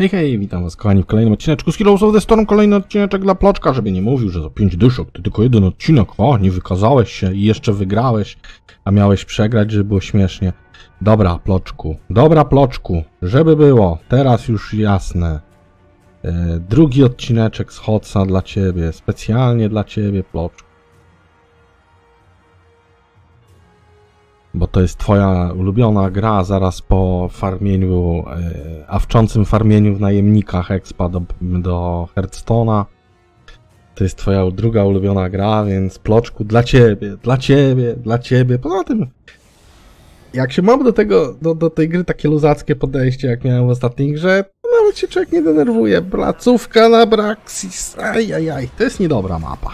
Hej, hej, witam was kochani w kolejnym odcineczku z Heroes of the Storm. Kolejny odcineczek dla Ploczka, żeby nie mówił, że za pięć dyszek to tylko jeden odcinek. O, nie wykazałeś się i jeszcze wygrałeś, a miałeś przegrać, żeby było śmiesznie. Dobra, Ploczku, dobra, Ploczku, żeby było, teraz już jasne. E, drugi odcineczek z Hotsa dla ciebie, specjalnie dla ciebie, Ploczku. Bo to jest twoja ulubiona gra zaraz po farmieniu, e, awczącym farmieniu w najemnikach expa do, do Hearthstone'a. To jest twoja druga ulubiona gra, więc ploczku dla ciebie, dla ciebie, dla ciebie. Poza tym, jak się mam do tego, do, do tej gry takie luzackie podejście, jak miałem w ostatniej grze, to nawet się człowiek nie denerwuje. Placówka na Braxis, ajajaj, to jest niedobra mapa.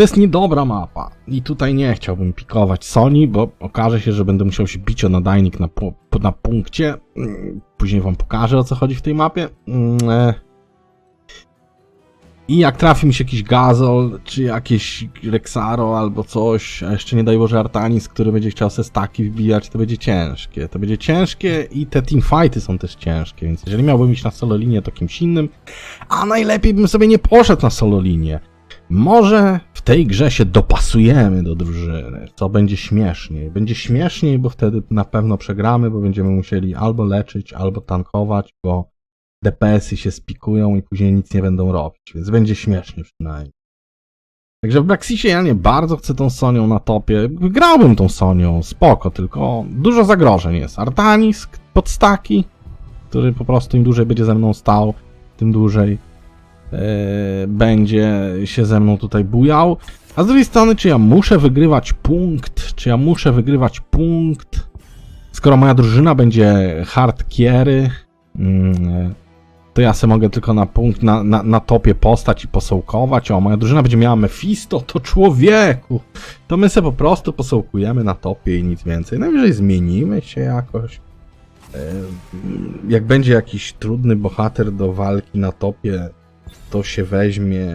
To jest niedobra mapa. I tutaj nie chciałbym pikować Sony, bo okaże się, że będę musiał się bić o nadajnik na, pu na punkcie. Mm, Później wam pokażę o co chodzi w tej mapie. Mm, e. I jak trafi mi się jakiś Gazol, czy jakieś Rexaro albo coś, a jeszcze nie daj Boże Artanis, który będzie chciał se staki wbijać, to będzie ciężkie. To będzie ciężkie i te teamfighty są też ciężkie, więc jeżeli miałbym iść na solo linię, to kimś innym, a najlepiej bym sobie nie poszedł na solo linię. Może w tej grze się dopasujemy do drużyny, co będzie śmieszniej. Będzie śmieszniej, bo wtedy na pewno przegramy, bo będziemy musieli albo leczyć, albo tankować, bo DPS-y się spikują i później nic nie będą robić, więc będzie śmiesznie przynajmniej. Także w Braxisie ja nie bardzo chcę tą Sonią na topie. Grałbym tą Sonią, spoko, tylko dużo zagrożeń jest. Artanis pod staki, który po prostu im dłużej będzie ze mną stał, tym dłużej będzie się ze mną tutaj bujał. A z drugiej strony, czy ja muszę wygrywać punkt? Czy ja muszę wygrywać punkt? Skoro moja drużyna będzie hardkiery, mm, to ja se mogę tylko na punkt, na, na, na topie postać i posołkować. O, moja drużyna będzie miała Mephisto, to człowieku! To my se po prostu posołkujemy na topie i nic więcej. Najwyżej zmienimy się jakoś. E, Jak będzie jakiś trudny bohater do walki na topie, to się weźmie,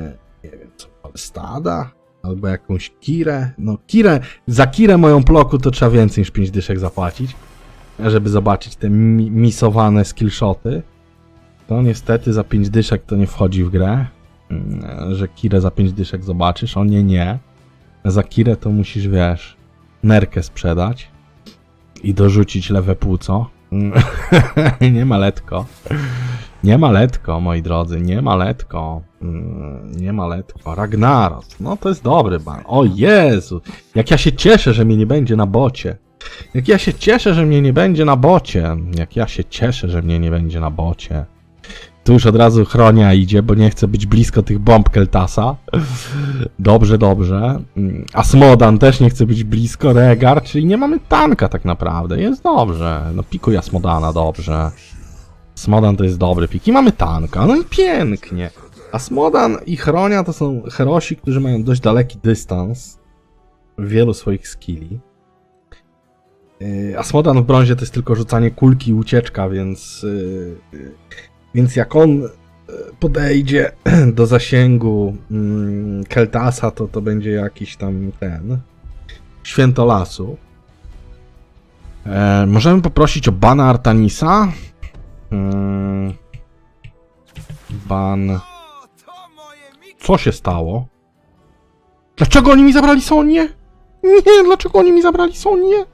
nie wiem co, stada? Albo jakąś kirę. No, kirę, za kirę moją ploku to trzeba więcej niż 5 dyszek zapłacić, żeby zobaczyć te mi misowane skillshoty. To niestety za 5 dyszek to nie wchodzi w grę, mm, że kirę za 5 dyszek zobaczysz. O nie, nie. Za kirę to musisz, wiesz, nerkę sprzedać i dorzucić lewe płuco. nie ma letko. Nie ma letko, moi drodzy, nie ma letko. Mm, Nie ma letko. Ragnaros. No to jest dobry ban. O Jezu! Jak ja się cieszę, że mnie nie będzie na bocie. Jak ja się cieszę, że mnie nie będzie na bocie. Jak ja się cieszę, że mnie nie będzie na bocie. Tu już od razu chronia idzie, bo nie chcę być blisko tych bomb Keltasa. Dobrze, dobrze. Mm, Asmodan też nie chce być blisko. Regar, czyli nie mamy tanka tak naprawdę. Jest dobrze. No pikuj Asmodana, dobrze. Smodan to jest dobry pik. I mamy tanka. No i pięknie. A Smodan i Chronia to są herosi, którzy mają dość daleki dystans w wielu swoich skilli. Yy, A Smodan w brązie to jest tylko rzucanie kulki i ucieczka, więc, yy, yy, więc jak on podejdzie do zasięgu mm, Keltasa, to to będzie jakiś tam ten święto lasu. E, możemy poprosić o bana Artanisa. Mm, ban. Co się stało? Dlaczego oni mi zabrali Sonię? Nie, dlaczego oni mi zabrali Sonię?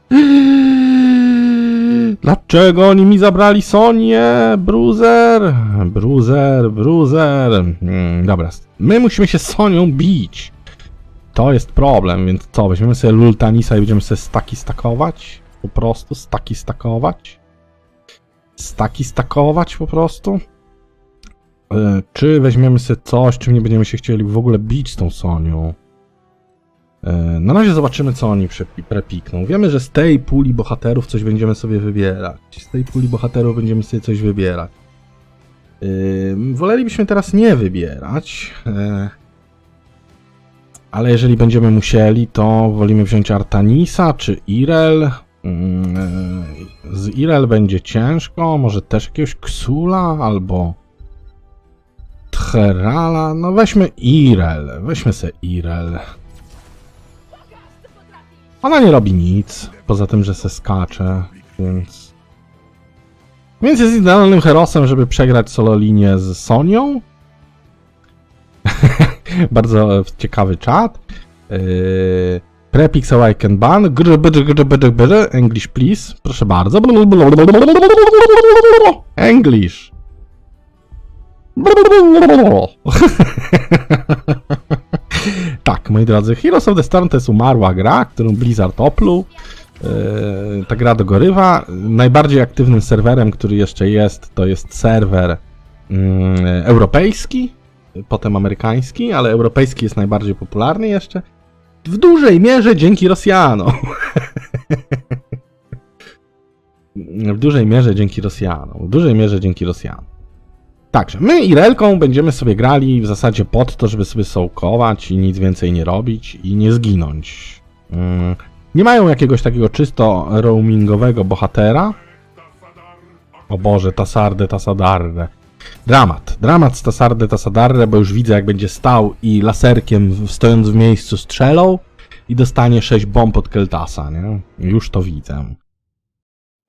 Dlaczego oni mi zabrali Sonię? Bruzer, bruzer, bruzer. Mm, dobra, my musimy się z Sonią bić. To jest problem, więc co, weźmiemy sobie Lultanisa i będziemy sobie staki stakować? Po prostu staki stakować? Staki stakować po prostu? E, Czy weźmiemy sobie coś, czym nie będziemy się chcieli w ogóle bić z tą Sonią? E, Na razie zobaczymy, co oni prepikną. Wiemy, że z tej puli bohaterów coś będziemy sobie wybierać. Z tej puli bohaterów będziemy sobie coś wybierać. Ym, Wolelibyśmy teraz nie wybierać. e, Ale jeżeli będziemy musieli, to wolimy wziąć Artanisa czy Irel. E, Z Irel będzie ciężko, może też jakiegoś Ksula albo Tcherala. No weźmy Irel, weźmy sobie Irel. Ona nie robi nic, poza tym, że se skacze, więc... Więc jest idealnym herosem, żeby przegrać solo linię z Sonią. Bardzo ciekawy czat. Yy, Prepixel I can ban. English please. Proszę bardzo. English. tak, moi drodzy, Heroes of the Storm to jest umarła gra, którą Blizzard opluł. Yy, ta gra dogorywa. Najbardziej aktywnym serwerem, który jeszcze jest, to jest serwer mm, europejski, potem amerykański, ale europejski jest najbardziej popularny jeszcze. W dużej mierze dzięki Rosjanom. w dużej mierze dzięki Rosjanom. W dużej mierze dzięki Rosjanom. Także my Irelką będziemy sobie grali w zasadzie pod to, żeby sobie sołkować i nic więcej nie robić i nie zginąć. Mm, Nie mają jakiegoś takiego czysto roamingowego bohatera. O Boże, Tasarde, Tasadarre. Dramat. Dramat z Tasarde, Tasadarre, bo już widzę jak będzie stał i laserkiem stojąc w miejscu strzelał i dostanie 6 bomb od Keltasa, nie? Już to widzę.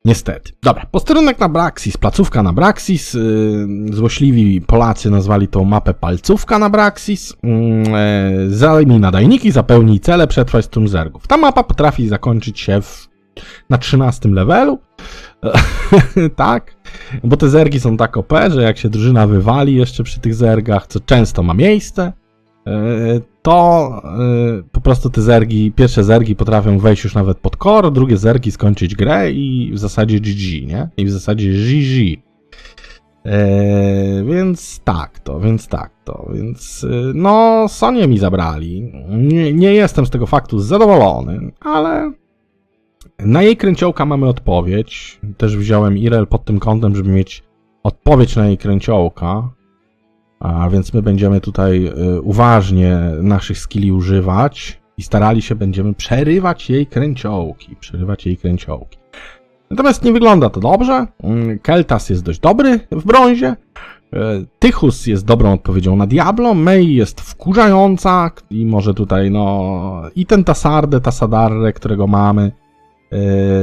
Niestety. Dobra, posterunek na Braxis, placówka na Braxis. Yy, złośliwi Polacy nazwali tą mapę palcówka na Braxis. Yy, e, zajmij nadajniki, zapełnij cele, przetrwać strum zergów. Ta mapa potrafi zakończyć się w, na 13 levelu. tak, bo te zergi są tak OP, że jak się drużyna wywali jeszcze przy tych zergach, co często ma miejsce, yy, to yy, po prostu te zergi, pierwsze zergi potrafią wejść już nawet pod core, drugie zergi skończyć grę i w zasadzie GG, nie? I w zasadzie GG. Eee, więc tak to, więc tak to, więc y, no Sonię mi zabrali. Nie, nie jestem z tego faktu zadowolony, ale na jej kręciołka mamy odpowiedź. Też wziąłem Irel pod tym kątem, żeby mieć odpowiedź na jej kręciołka. A więc my będziemy tutaj y, uważnie naszych skilli używać i starali się będziemy przerywać jej kręciołki, przerywać jej kręciołki. Natomiast nie wygląda to dobrze. Mm, Keltas jest dość dobry w brązie. E, Tychus jest dobrą odpowiedzią na Diablo. Mei jest wkurzająca i może tutaj, no. I ten Tasarde, Tasadarre, którego mamy,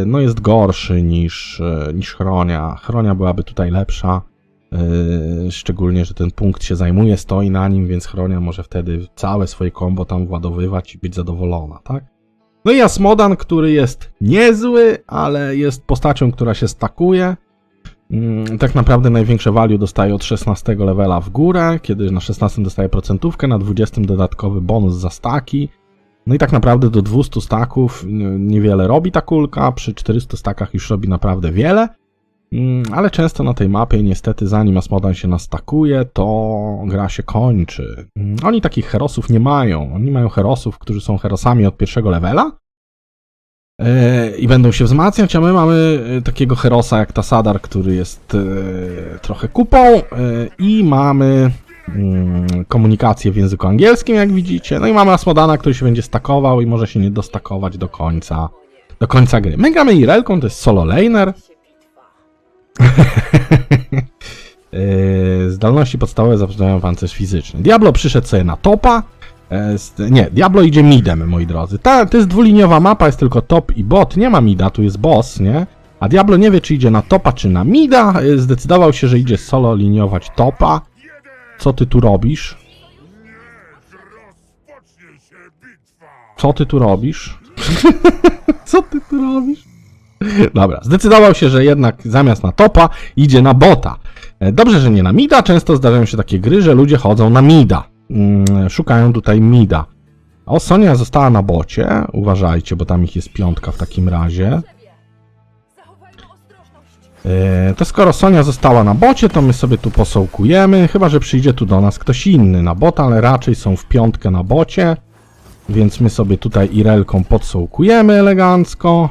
no jest gorszy niż, e, niż Chronia. Chronia byłaby tutaj lepsza. e, Szczególnie, że ten punkt się zajmuje, stoi na nim, więc Chronia może wtedy całe swoje kombo tam władowywać i być zadowolona, tak? No i Asmodan, który jest niezły, ale jest postacią, która się stakuje. Mm, Tak naprawdę największe value dostaje od 16 levela w górę, kiedy na 16 dostaje procentówkę, na 20 dodatkowy bonus za staki. No i tak naprawdę do 200 staków n- niewiele robi ta kulka, przy 400 stakach już robi naprawdę wiele. Mm, Ale często na tej mapie niestety zanim Asmodan się nastakuje, to gra się kończy. Mm, Oni takich herosów nie mają. Oni mają herosów, którzy są herosami od pierwszego levela e, i będą się wzmacniać, a my mamy e, takiego herosa jak Tasadar, który jest trochę kupą i mamy komunikację w języku angielskim, jak widzicie. No i mamy Asmodana, który się będzie stakował i może się nie dostakować do końca, do końca gry. My gramy Irelką, to jest solo laner. Yy, Zdolności podstawowe zapewniają pancerz fizyczny. Diablo przyszedł sobie na topa. E, Nie, Diablo idzie midem, moi drodzy. Ta, to jest dwuliniowa mapa, jest tylko top i bot. Nie ma mida, tu jest boss, nie? A Diablo nie wie, czy idzie na topa, czy na mida. E, Zdecydował się, że idzie solo liniować topa. Co ty tu robisz? Co ty tu robisz? Co ty tu robisz? Dobra, zdecydował się, że jednak zamiast na topa idzie na bota. E, Dobrze, że nie na mida. Często zdarzają się takie gry, że ludzie chodzą na mida. Mm, Szukają tutaj mida. O, Sonia została na bocie. Uważajcie, bo tam ich jest piątka w takim razie. E, To skoro Sonia została na bocie, to my sobie tu posołkujemy. Chyba, że przyjdzie tu do nas ktoś inny na bota, ale raczej są w piątkę na bocie. Więc my sobie tutaj Irelką podsołkujemy elegancko.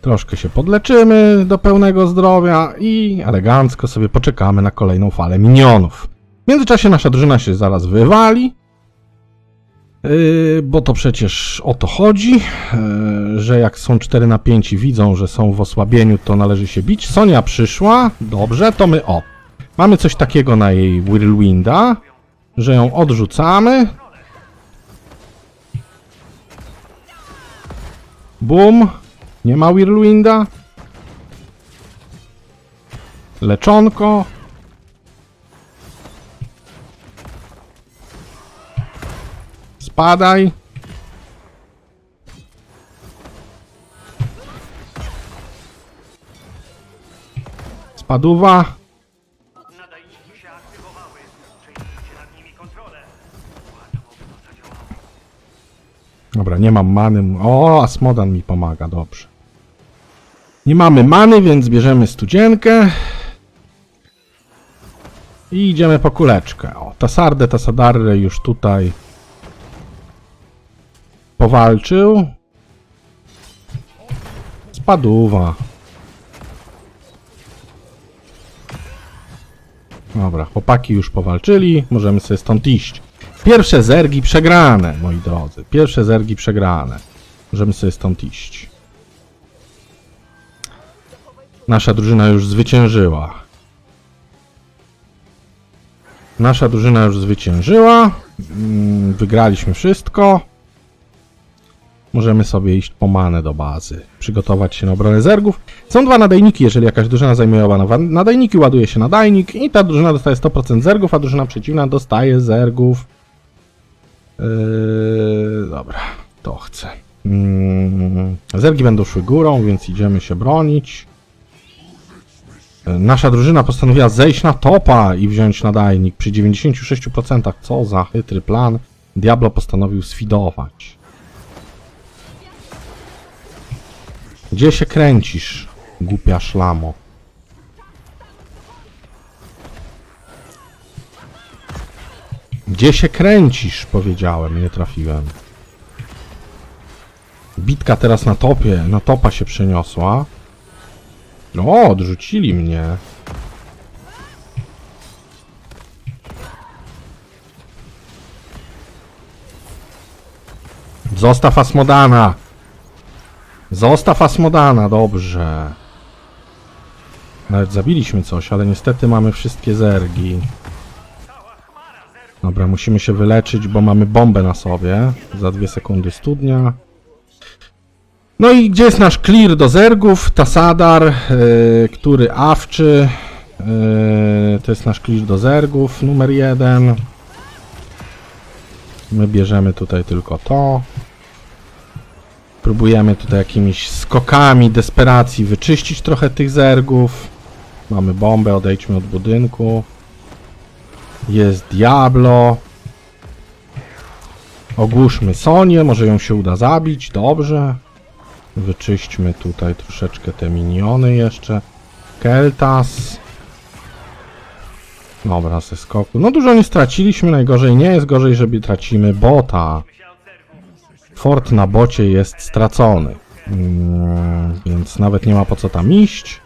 Troszkę się podleczymy do pełnego zdrowia i elegancko sobie poczekamy na kolejną falę minionów. W międzyczasie nasza drużyna się zaraz wywali, bo to przecież o to chodzi, yy, że jak są 4 na 5 i widzą, że są w osłabieniu, to należy się bić. Sonia przyszła, dobrze, to my o. Mamy coś takiego na jej Whirlwinda, że ją odrzucamy. Bum. Nie ma Whirlwinda. Leczonko. Spadaj. Spaduwa. Dobra, nie mam many. O, Asmodan mi pomaga, dobrze. Nie mamy many, więc bierzemy studzienkę. I idziemy po kuleczkę. O, Tasardę, Tasadarrę już tutaj powalczył. Spaduwa. Dobra, chłopaki już powalczyli, możemy sobie stąd iść. Pierwsze zergi przegrane, moi drodzy. Pierwsze zergi przegrane. Możemy sobie stąd iść. Nasza drużyna już zwyciężyła. Nasza drużyna już zwyciężyła. Mm, Wygraliśmy wszystko. Możemy sobie iść po manę do bazy. Przygotować się na obronę zergów. Są dwa nadajniki, jeżeli jakaś drużyna zajmuje oba nadajniki, ładuje się nadajnik i ta drużyna dostaje 100% zergów, a drużyna przeciwna dostaje zergów. Yy, dobra, to chcę. Mm, zergi będą szły górą, więc idziemy się bronić. Yy, Nasza drużyna postanowiła zejść na topa i wziąć nadajnik przy 96%. Co za chytry plan. Diablo postanowił sfidować. Gdzie się kręcisz, głupia szlamo? Gdzie się kręcisz? Powiedziałem, nie trafiłem. Bitka teraz na topie, na topa się przeniosła. O, odrzucili mnie. Zostaw Asmodana. Zostaw Asmodana, dobrze. Nawet zabiliśmy coś, ale niestety mamy wszystkie zergi. Dobra, musimy się wyleczyć, bo mamy bombę na sobie. Za dwie sekundy studnia. No i gdzie jest nasz clear do zergów? Tasadar, yy, który awczy. Yy, to jest nasz clear do zergów, numer jeden. My bierzemy tutaj tylko to. Próbujemy tutaj jakimiś skokami desperacji wyczyścić trochę tych zergów. Mamy bombę, odejdźmy od budynku. Jest Diablo. Ogłuszmy Sonię, może ją się uda zabić, dobrze. Wyczyśćmy tutaj troszeczkę te miniony jeszcze. Keltas. Dobra, ze skoku. No dużo nie straciliśmy, najgorzej nie jest, gorzej, żeby tracimy bota. Fort na bocie jest stracony. Mm, więc nawet nie ma po co tam iść.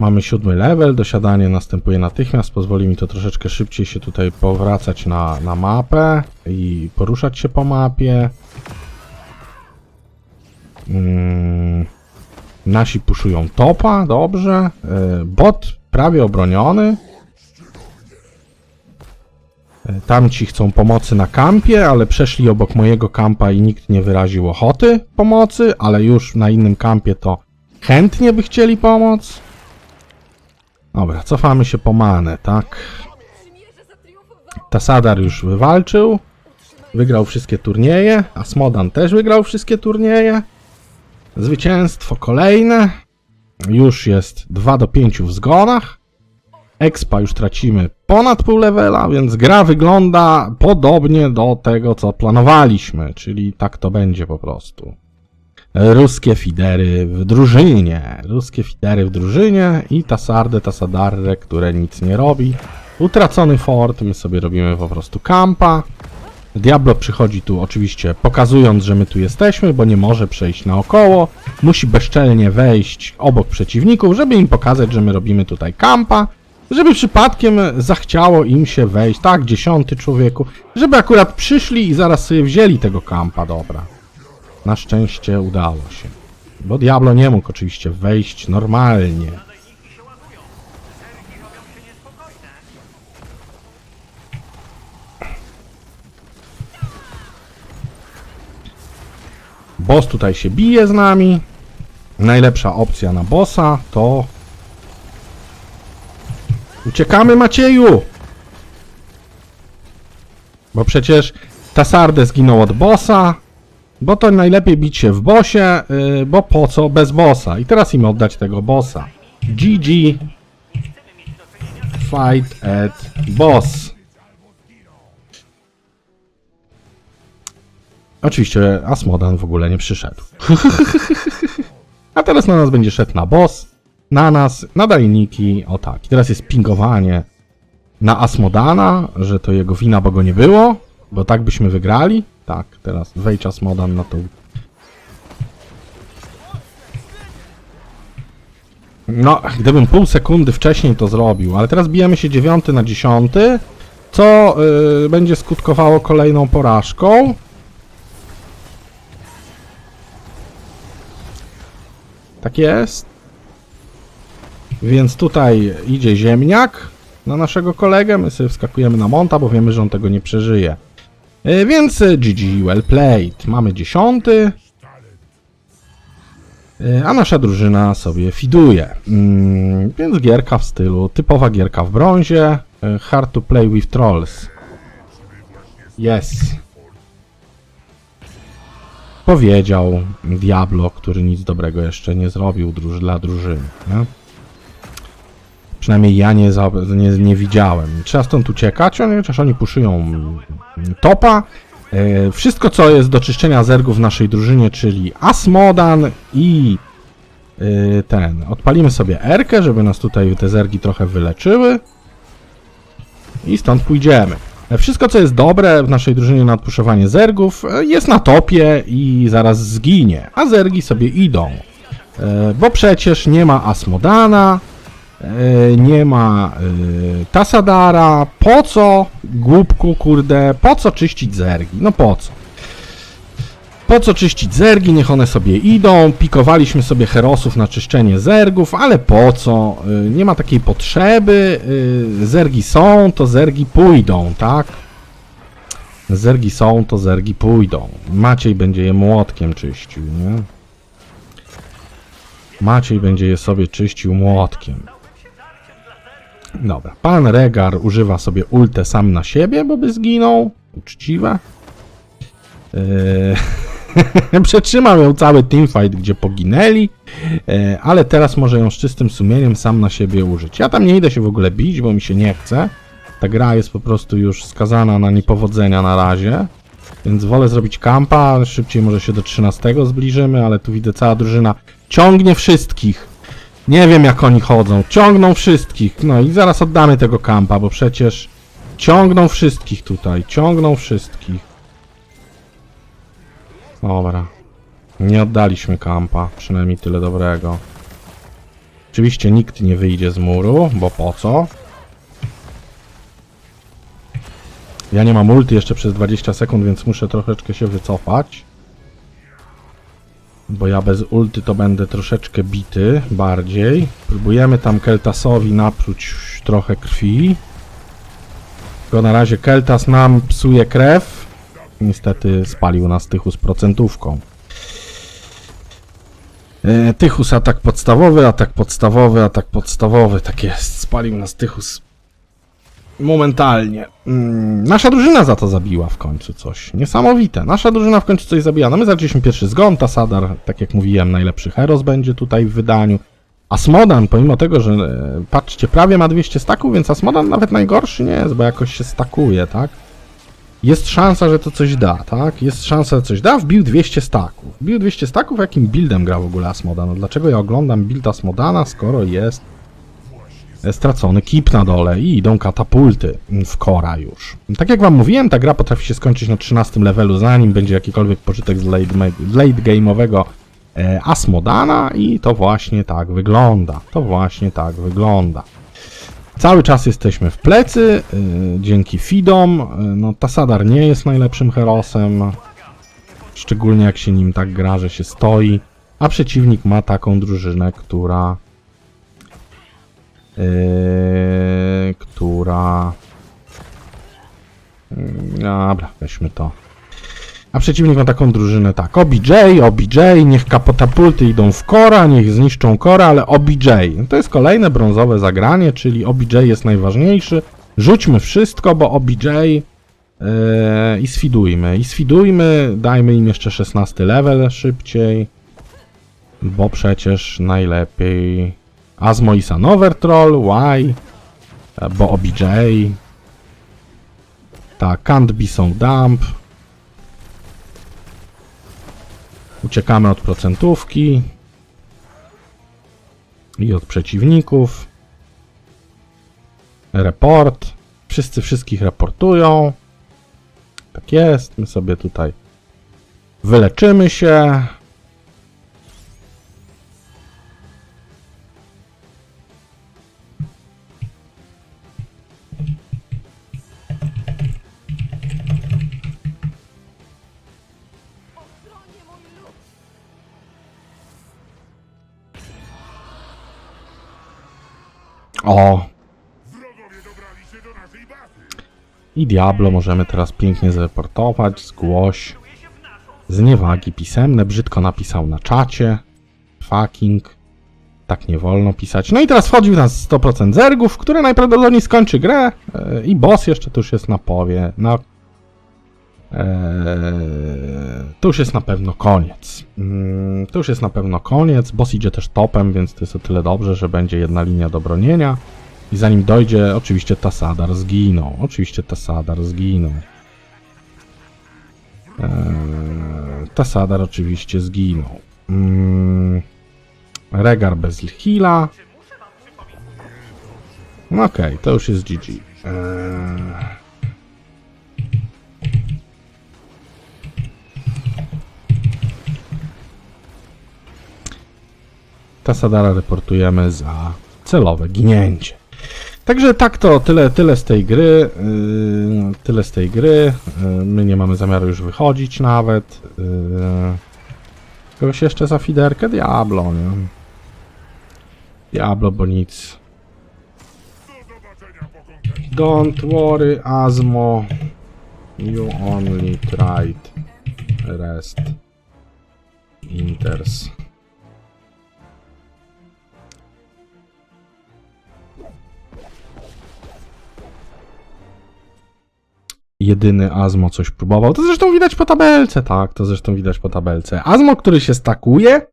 Mamy siódmy level, dosiadanie następuje natychmiast, pozwoli mi to troszeczkę szybciej się tutaj powracać na, na mapę i poruszać się po mapie. Mm, nasi puszują topa, dobrze. Y, Bot prawie obroniony. Tamci chcą pomocy na kampie, ale przeszli obok mojego kampa i nikt nie wyraził ochoty pomocy, ale już na innym kampie to chętnie by chcieli pomóc. Dobra, cofamy się po manę, tak? Tasadar już wywalczył. Wygrał wszystkie turnieje. Asmodan też wygrał wszystkie turnieje. Zwycięstwo kolejne. Już jest 2 do 5 w zgonach. Expa już tracimy ponad pół levela, więc gra wygląda podobnie do tego, co planowaliśmy, czyli tak to będzie po prostu. Ruskie fidery w drużynie. Ruskie fidery w drużynie i Tasardę, Tasadarrę, które nic nie robi. Utracony fort, my sobie robimy po prostu kampa. Diablo przychodzi tu oczywiście pokazując, że my tu jesteśmy, bo nie może przejść naokoło. Musi bezczelnie wejść obok przeciwników, żeby im pokazać, że my robimy tutaj kampa. Żeby przypadkiem zachciało im się wejść, tak, dziesiąty człowieku, żeby akurat przyszli i zaraz sobie wzięli tego kampa, dobra. Na szczęście udało się. Bo Diablo nie mógł oczywiście wejść normalnie. Boss tutaj się bije z nami. Najlepsza opcja na bossa to Uciekamy, Macieju! Bo przecież Tasarde zginął od bossa, bo to najlepiej bić się w bosie, yy, bo po co bez bossa. I teraz im oddać tego bossa. GG. Fight at boss. Oczywiście Asmodan w ogóle nie przyszedł. A teraz na nas będzie szedł na boss, na nas, na dajniki, o tak. I teraz jest pingowanie na Asmodana, że to jego wina, bo go nie było, bo tak byśmy wygrali. Tak, teraz wejdź Asmodan na tą... No, gdybym pół sekundy wcześniej to zrobił, ale teraz bijemy się dziewiąty na dziesiąty, co y, będzie skutkowało kolejną porażką. Tak jest. Więc tutaj idzie ziemniak na naszego kolegę. My sobie wskakujemy na monta, bo wiemy, że on tego nie przeżyje. E, Więc e, GG, well played. Mamy dziesiąty. E, A nasza drużyna sobie fiduje. Mm, Więc gierka w stylu, typowa gierka w brązie. e, Hard to play with trolls. Yes. Powiedział Diablo, który nic dobrego jeszcze nie zrobił dla drużyny. Nie? Przynajmniej ja nie, za, nie, nie widziałem. Trzeba stąd uciekać, oni- chociaż oni puszują topa. E, wszystko, co jest do czyszczenia zergów w naszej drużynie, czyli Asmodan i e, ten. Odpalimy sobie Erkę, żeby nas tutaj te zergi trochę wyleczyły. I stąd pójdziemy. E, Wszystko, co jest dobre w naszej drużynie na odpuszowanie zergów, jest na topie i zaraz zginie. A zergi sobie idą. Bo przecież nie ma Asmodana, nie ma e, Tasadara. Po co, głupku, kurde, po co czyścić zergi? No po co? Po co czyścić zergi? Niech one sobie idą. Pikowaliśmy sobie herosów na czyszczenie zergów, ale po co? Y, Nie ma takiej potrzeby. Zergi są, to zergi pójdą, tak? Zergi są, to zergi pójdą. Maciej będzie je młotkiem czyścił, nie? Maciej będzie je sobie czyścił młotkiem. Dobra, pan Regar używa sobie ultę sam na siebie, bo by zginął. Uczciwe. Eee, Przetrzymał ją cały teamfight, gdzie poginęli, e, ale teraz może ją z czystym sumieniem sam na siebie użyć. Ja tam nie idę się w ogóle bić, bo mi się nie chce. Ta gra jest po prostu już skazana na niepowodzenia na razie. Więc wolę zrobić kampa, szybciej może się do 13 zbliżymy, ale tu widzę cała drużyna ciągnie wszystkich. Nie wiem jak oni chodzą, ciągną wszystkich. No i zaraz oddamy tego kampa, bo przecież ciągną wszystkich tutaj, ciągną wszystkich. Dobra. Nie oddaliśmy kampa, przynajmniej tyle dobrego. Oczywiście nikt nie wyjdzie z muru, bo po co? Ja nie mam ulty jeszcze przez 20 sekund, więc muszę troszeczkę się wycofać. Bo ja bez ulty to będę troszeczkę bity bardziej. Próbujemy tam Keltasowi napluć trochę krwi. Tylko na razie Keltas nam psuje krew. Niestety spalił nas Tychus procentówką. E, Tychus atak podstawowy, atak podstawowy, atak podstawowy. Tak jest, spalił nas Tychus momentalnie. Mm, nasza drużyna za to zabiła w końcu coś. Niesamowite. Nasza drużyna w końcu coś zabija. No my zaczęliśmy pierwszy zgon, Tasadar, tak jak mówiłem, najlepszy heros będzie tutaj w wydaniu. Asmodan, pomimo tego, że e, patrzcie, prawie ma 200 staków, więc Asmodan nawet najgorszy nie jest, bo jakoś się stakuje, tak? Jest szansa, że to coś da, tak? Jest szansa, że coś da. Wbił 200 staków. Wbił 200 staków, jakim buildem gra w ogóle Asmodan? No dlaczego ja oglądam build Asmodana, skoro jest stracony kip na dole i idą katapulty w kora już. Tak jak wam mówiłem, ta gra potrafi się skończyć na 13 levelu, zanim będzie jakikolwiek pożytek z late, late game'owego e, Asmodana i to właśnie tak wygląda. To właśnie tak wygląda. Cały czas jesteśmy w plecy, y, dzięki Fidom. Y, no, Tasadar nie jest najlepszym herosem, szczególnie jak się nim tak gra, że się stoi, a przeciwnik ma taką drużynę, która y, która... Mm, Dobra, weźmy to. A przeciwnik ma taką drużynę tak, OBJ, OBJ, niech kapotapulty idą w kora, niech zniszczą kora, ale OBJ. No to jest kolejne brązowe zagranie, czyli OBJ jest najważniejszy. Rzućmy wszystko, bo OBJ yy, i sfidujmy. I sfidujmy, dajmy im jeszcze 16 level szybciej, bo przecież najlepiej Asmo i Sanover Troll, why? E, Bo OBJ. Tak, can't be so dump. Uciekamy od procentówki i od przeciwników. Report. Wszyscy wszystkich reportują. Tak jest. My sobie tutaj wyleczymy się. O. I Diablo możemy teraz pięknie zreportować, zgłoś. Zniewagi pisemne, brzydko napisał na czacie. Fucking. Tak nie wolno pisać. No i teraz wchodzi w nas 100% zergów, które najprawdopodobniej skończy grę. e, I boss jeszcze tu już jest na powie. No. Eee, to już jest na pewno koniec. Mm, to już jest na pewno koniec. Boss idzie też topem, więc to jest o tyle dobrze, że będzie jedna linia do bronienia. I zanim dojdzie, oczywiście Tasadar zginął. Oczywiście Tasadar zginął. Eee, Tasadar oczywiście zginął. Mm, Regar bez heala. No Okej, to już jest GG. Tasadara reportujemy za celowe ginięcie. Także tak to, tyle, tyle z tej gry, yy, tyle z tej gry, yy, my nie mamy zamiaru już wychodzić nawet. Yy, kogoś jeszcze za fiderkę? Diablo, nie? Diablo, bo nic. Don't worry, Asmo. You only tried. Rest. Inters. Jedyny Azmo coś próbował. To zresztą widać po tabelce, tak, to zresztą widać po tabelce. Azmo, który się stakuje,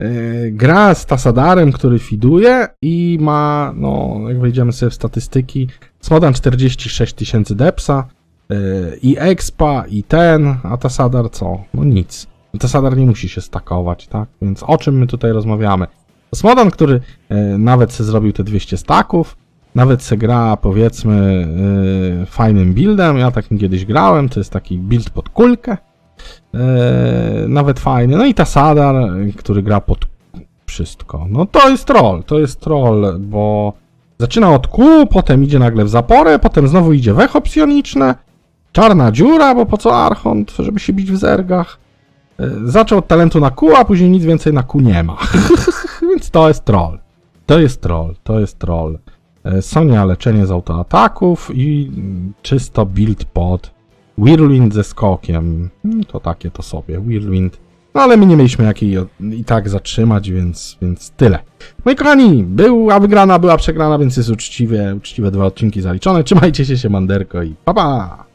yy, gra z Tasadarem, który fiduje i ma, no, jak wejdziemy sobie w statystyki, Smodan 46 tysięcy depsa, yy, i expa, i ten, a Tasadar co? No nic. Tasadar nie musi się stakować, tak? Więc o czym my tutaj rozmawiamy? Smodan, który yy, nawet zrobił te 200 staków, nawet se gra, powiedzmy, yy, fajnym buildem. Ja takim kiedyś grałem, to jest taki build pod kulkę. Yy, nawet fajny. No i Tasadar, yy, który gra pod wszystko. No to jest troll, to jest troll, bo zaczyna od kół, potem idzie nagle w zaporę, potem znowu idzie w echo psioniczne, czarna dziura, bo po co Archont, żeby się bić w zergach. Yy, Zaczął od talentu na kół, a później nic więcej na kół nie ma. Więc to jest troll. To jest troll, to jest troll. E, Sonia leczenie z autoataków i czysto build pod Whirlwind ze skokiem. Mm, To takie to sobie, Whirlwind. No ale my nie mieliśmy jakiej i tak zatrzymać, więc, więc tyle. Moi kochani, była wygrana, była przegrana, więc jest uczciwie, uczciwe dwa odcinki zaliczone. Trzymajcie się, się manderko i pa pa!